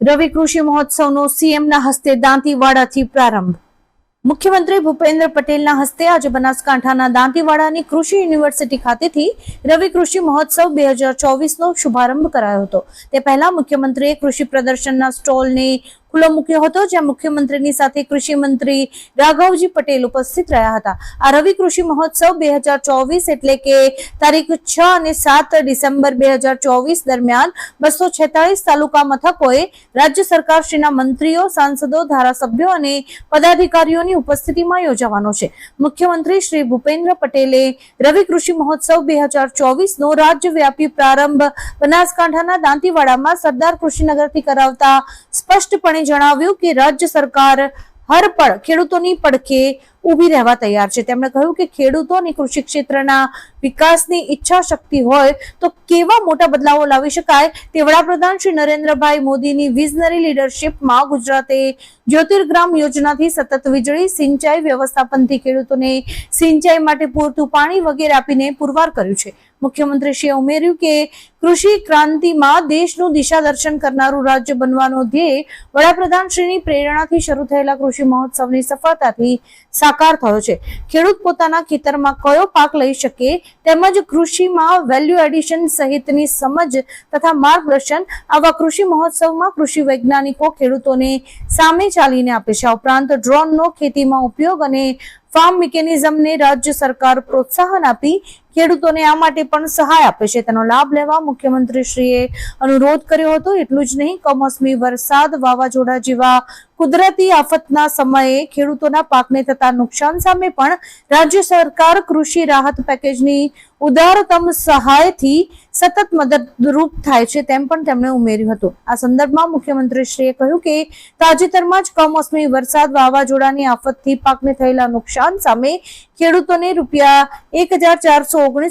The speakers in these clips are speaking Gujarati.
રવિ કૃષિ મહોત્સવનો સીએમના હસ્તે દાંતીવાડાથી પ્રારંભ. મુખ્યમંત્રી ભૂપેન્દ્ર પટેલના હસ્તે આજે બનાસકાંઠાના દાંતીવાડાની કૃષિ યુનિવર્સિટી ખાતેથી રવિ કૃષિ મહોત્સવ બે હજાર ચોવીસનો શુભારંભ કરાયો હતો. તે પહેલા મુખ્યમંત્રીએ કૃષિ પ્રદર્શનના સ્ટોલને ખુલ્લો મૂક્યો હતો, જ્યાં મુખ્યમંત્રીની સાથે કૃષિ રાઘવજી પટેલ ઉપસ્થિત રહ્યા હતા. આ રવિ કૃષિ મહોત્સવ બે એટલે કે તારીખ છ અને સાત ડિસેમ્બર બે દરમિયાન બસો તાલુકા મથકોએ રાજ્ય સરકારશ્રીના મંત્રીઓ, સાંસદો, ધારાસભ્યો અને પદાધિકારીઓની ઉપસ્થિતિમાં યોજાવાનો છે. મુખ્યમંત્રી શ્રી ભૂપેન્દ્ર પટેલે રવિ કૃષિ મહોત્સવ બે હજાર ચોવીસનો રાજ્યવ્યાપી પ્રારંભ બનાસકાંઠાના દાંતીવાડામાં સરદાર કૃષિનગરથી કરાવતા સ્પષ્ટપણે જણાવ્યું કે રાજ્ય સરકાર હર પળ ખેડૂતોની પડખે ઊભી રહેવા તૈયાર છે. તેમણે કહ્યું કે ખેડૂતો અને કૃષિ ક્ષેત્રના વિકાસની ઈચ્છા શક્તિ હોય તો કેવા મોટા બદલાવો લાવી શકાય તે વડાપ્રધાન શ્રી નરેન્દ્રભાઈ મોદીની વિઝનરી લીડરશિપમાં ગુજરાતે જ્યોતિર્ગ્રામ યોજનાથી સતત વીજળી, સિંચાઈ વ્યવસ્થાપનથી ખેડૂતોને સિંચાઈ માટે પૂરતું પાણી વગેરે આપીને પુરવાર કર્યું છે. મુખ્યમંત્રીશ્રીએ ઉમેર્યું કે કૃષિ ક્રાંતિમાં દેશનું દિશા દર્શન કરનારું રાજ્ય બનવાનો ધ્યેય વડાપ્રધાન શ્રીની પ્રેરણાથી શરૂ થયેલા કૃષિ મહોત્સવની સફળતાથી સાકાર થયો છે. ખેડૂત પોતાના ખેતરમાં કયો પાક લઈ શકે તેમજ કૃષિમાં વેલ્યુ એડિશન સહિતની સમજ તથા માર્ગદર્શન આવા કૃષિ મહોત્સવમાં કૃષિ વૈજ્ઞાનિકો ખેડૂતોને સામે ચાલીને આપે છે. ઉપરાંત ડ્રોનનો ખેતીમાં ઉપયોગ અને ફાર્મ મિકેનિઝમને રાજ્ય સરકાર પ્રોત્સાહન આપી ખેડૂતોને આ માટે પણ સહાય આપે છે. તેનો લાભ લેવા મુખ્યમંત્રીશ્રીએ અનુરોધ કર્યો હતો. એટલું જ નહીં, કમોસમી વરસાદ વાવાઝોડા જેવા કુદરતી આફતના સમયે ખેડૂતોના પાકને થતા નુકસાન સામે પણ રાજ્ય સરકાર કૃષિ રાહત પેકેજની ઉદારતમ સહાયથી સતત મદદરૂપ થાય છે તેમ પણ તેમણે ઉમેર્યું હતું. આ સંદર્ભમાં મુખ્યમંત્રીશ્રીએ કહ્યું કે તાજેતરમાં જ કમોસમી વરસાદ વાવાઝોડાની આફતથી પાકને થયેલા નુકસાન સામે ખેડૂતોને રૂપિયા એક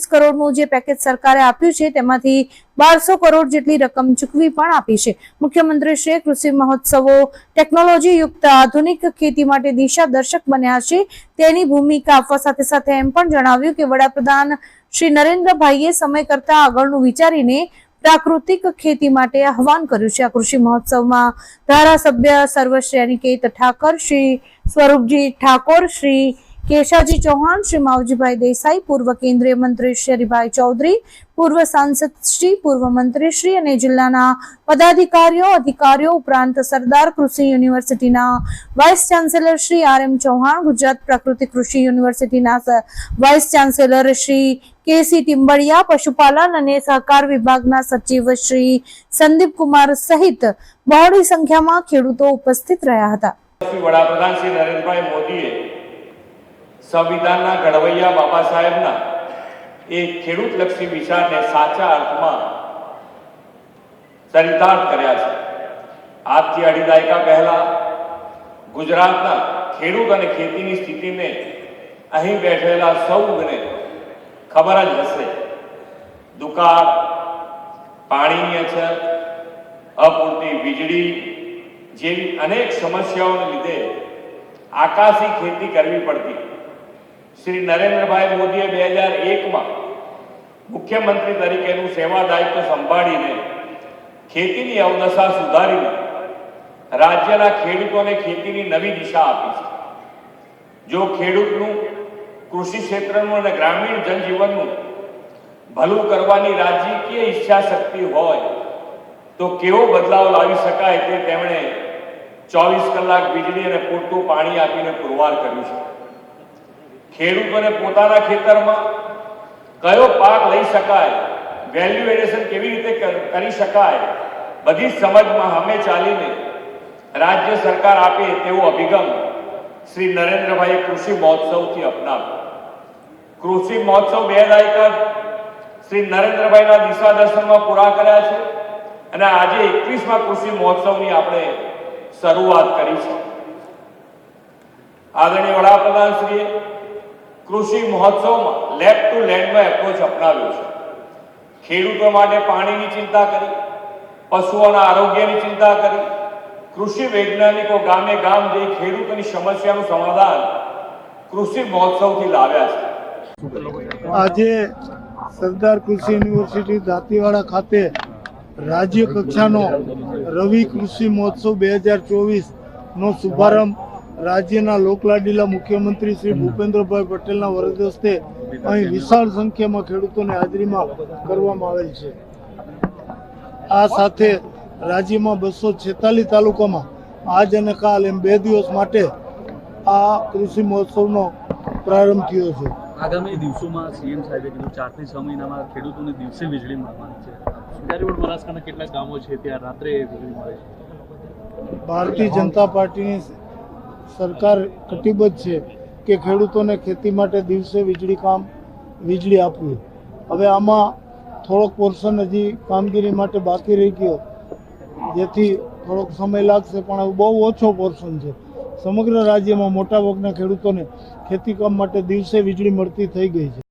કરોડનું જે પેકેજ સરકારે આપ્યું છે તેમાંથી બારસો કરોડ જેટલી રકમ ચૂકવી પણ આપી છે. મુખ્યમંત્રીશ્રીએ કૃષિ મહોત્સવો ટેકનોલોજી યુક્ત આધુનિક ખેતી માટે દિશા દર્શક બન્યા છે. તેની ભૂમિકા આપવા સાથે સાથે એમ પણ જણાવ્યું કે વડાપ્રધાન શ્રી નરેન્દ્રભાઈએ સમય કરતા આગળનું વિચારીને પ્રાકૃતિક ખેતી માટે આહવાન કર્યું છે. આ કૃષિ મહોત્સવમાં ધારાસભ્ય સર્વશ્રી અનિકેત ઠાકર શ્રી સ્વરૂપજી ઠાકોર, શ્રી કેશાજી ચૌહાણ, શ્રી માવજીભાઈ દેસાઈ, પૂર્વ કેન્દ્રીય મંત્રી શ્રી ચૌધરી, પૂર્વ સાંસદ શ્રી, પૂર્વ મંત્રી શ્રી અને જિલ્લાના પદાધિકારીઓ, અધિકારીઓ ઉપરાંત સરદાર કૃષિ યુનિવર્સિટીના vice chancellor Shri R M Chauhan, Gujarat પ્રાકૃતિક કૃષિ યુનિવર્સિટીના વાઇસ ચાન્સેલર શ્રી કે સી ટિમ્બડિયા પશુપાલન અને સહકાર વિભાગના સચિવ શ્રી સંદીપ કુમાર સહિત બહોળી સંખ્યામાં ખેડૂતો ઉપસ્થિત રહ્યા હતા. વડાપ્રધાન શ્રી નરેન્દ્રભાઈ મોદીએ સંવિધાનના ઘડવૈયા બાબા સાહેબના એ ખેડૂતલક્ષી વિચારને સાચા અર્થમાં ચરિતાર્થ કર્યા છે. આજથી અઢી દાયકા પહેલા ગુજરાતના ખેડૂત અને ખેતીની સ્થિતિને અહીં બેઠેલા સૌને ખબર જ હશે. દુકાળ પાણીની અછત અપૂરતી વીજળી જેવી અનેક સમસ્યાઓને લીધે આકાશી ખેતી કરવી પડતી. શ્રી નરેન્દ્રભાઈ મોદીએ બે હજાર એકમાં મુખ્યમંત્રી તરીકેનું સેવા દાયિત્વ સંભાળીને ખેતીની અવદશા સુધારીને રાજ્યના ખેડૂતોને ખેતીની નવી દિશા આપી છે. જો ખેડૂતનું કૃષિ ક્ષેત્રનું અને ગ્રામીણ જનજીવનનું ભલું કરવાની રાજકીય ઈચ્છા શક્તિ હોય, તો કેવો બદલાવ લાવી શકાય તે તેમણે ચોવીસ કલાક વીજળી અને પૂરતું પાણી આપીને પુરવાર કર્યું છે. ખેડૂતોને પોતાના ખેતરમાં કયો પાક લઈ શકાય વેલ્યુ એડિશન કેવી રીતે કરી શકાય, બધી સમજમાં અમે ચાલીને રાજ્ય સરકાર આપે તેવો અભિગમ શ્રી નરેન્દ્રભાઈએ કૃષિ મહોત્સવથી અપનાવ્યો. કૃષિ મહોત્સવ બે દાયકા શ્રી નરેન્દ્રભાઈના દિશા દર્શનમાં પૂરા કર્યા છે અને આજે એકવીસમાં કૃષિ મહોત્સવની આપણે શરૂઆત કરી છે. આદરણીય વડાપ્રધાન શ્રીએ કૃષિ મહોત્સવમાં લેબ ટુ લેન્ડનો એપ્રોચ અપનાવ્યો છે. ખેડૂતો માટે પાણીની ચિંતા કરી, પશુઓના આરોગ્યની ચિંતા કરી, કૃષિ વૈજ્ઞાનિકો ગામે ગામ જઈ ખેડૂતોની સમસ્યાનું સમાધાન કૃષિ મહોત્સવથી લાવ્યા છે. આજે સરદાર કૃષિ યુનિવર્સિટી દાંતીવાડા ખાતે રાજ્ય કક્ષાનો રવિ કૃષિ મહોત્સવ બે હજાર ચોવીસનો શુભારંભ રાજ્યના લોકલાડીલા મુખ્યમંત્રી શ્રી ભૂપેન્દ્રભાઈ પટેલના વરદ હસ્તે અહીં વિશાળ સંખ્યામાં ખેડૂતોની હાજરીમાં કરવામાં આવેલ છે. આ સાથે રાજ્યમાં બસો છેતાલીસ તાલુકામાં આજ અને કાલ એમ બે દિવસ માટે આ કૃષિ મહોત્સવનો પ્રારંભ થયો છે. આગામી દિવસોમાં સીએમ સાહેબે કીધું ચારથી છ મહિનામાં ખેડૂતોને દિવસે વીજળી મળવાની છે. સુધારી રોડ બનાસકાંઠા કેટલાક ગામો છે ત્યાં રાત્રે વીજળી મળે છે. ભારતીય જનતા પાર્ટીની સરકાર કટિબદ્ધ છે કે ખેડૂતોને ખેતી માટે દિવસે વીજળી કામ, વીજળી આપવી. હવે આમાં થોડોક પોર્શન હજી કામગીરી માટે બાકી રહી ગયો. જેથી થોડોક સમય લાગશે, પણ બહુ ઓછો પોર્શન છે. સમગ્ર રાજ્યમાં મોટાભાગના ખેડૂતોને ખેતી કામ માટે દિવસે વીજળી મળતી થઈ ગઈ છે.